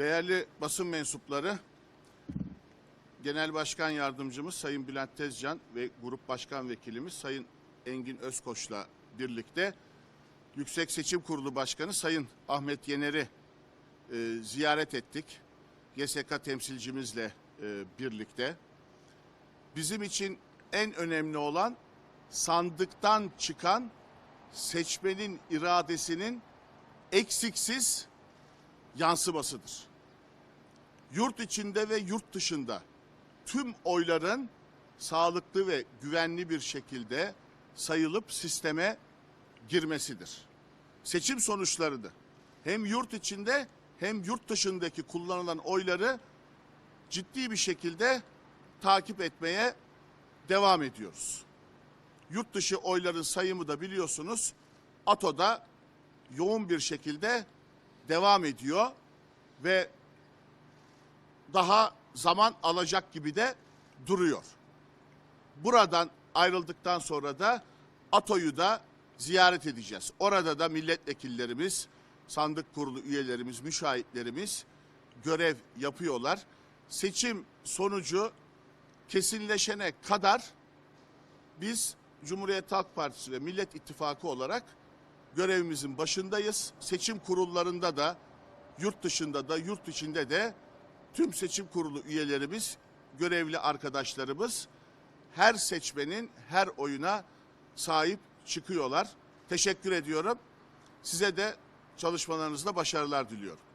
Değerli basın mensupları, Genel Başkan Yardımcımız Sayın Bülent Tezcan ve Grup Başkan Vekilimiz Sayın Engin Özkoç'la birlikte Yüksek Seçim Kurulu Başkanı Sayın Ahmet Yener'i e, ziyaret ettik. GSK temsilcimizle e, birlikte. Bizim için en önemli olan sandıktan çıkan seçmenin iradesinin eksiksiz yansımasıdır. Yurt içinde ve yurt dışında tüm oyların sağlıklı ve güvenli bir şekilde sayılıp sisteme girmesidir. Seçim sonuçlarını hem yurt içinde hem yurt dışındaki kullanılan oyları ciddi bir şekilde takip etmeye devam ediyoruz. Yurt dışı oyların sayımı da biliyorsunuz ATO'da yoğun bir şekilde devam ediyor ve daha zaman alacak gibi de duruyor. Buradan ayrıldıktan sonra da ATO'yu da ziyaret edeceğiz. Orada da milletvekillerimiz, sandık kurulu üyelerimiz, müşahitlerimiz görev yapıyorlar. Seçim sonucu kesinleşene kadar biz Cumhuriyet Halk Partisi ve Millet İttifakı olarak görevimizin başındayız. Seçim kurullarında da yurt dışında da yurt içinde de tüm seçim kurulu üyelerimiz, görevli arkadaşlarımız her seçmenin her oyuna sahip çıkıyorlar. Teşekkür ediyorum. Size de çalışmalarınızda başarılar diliyorum.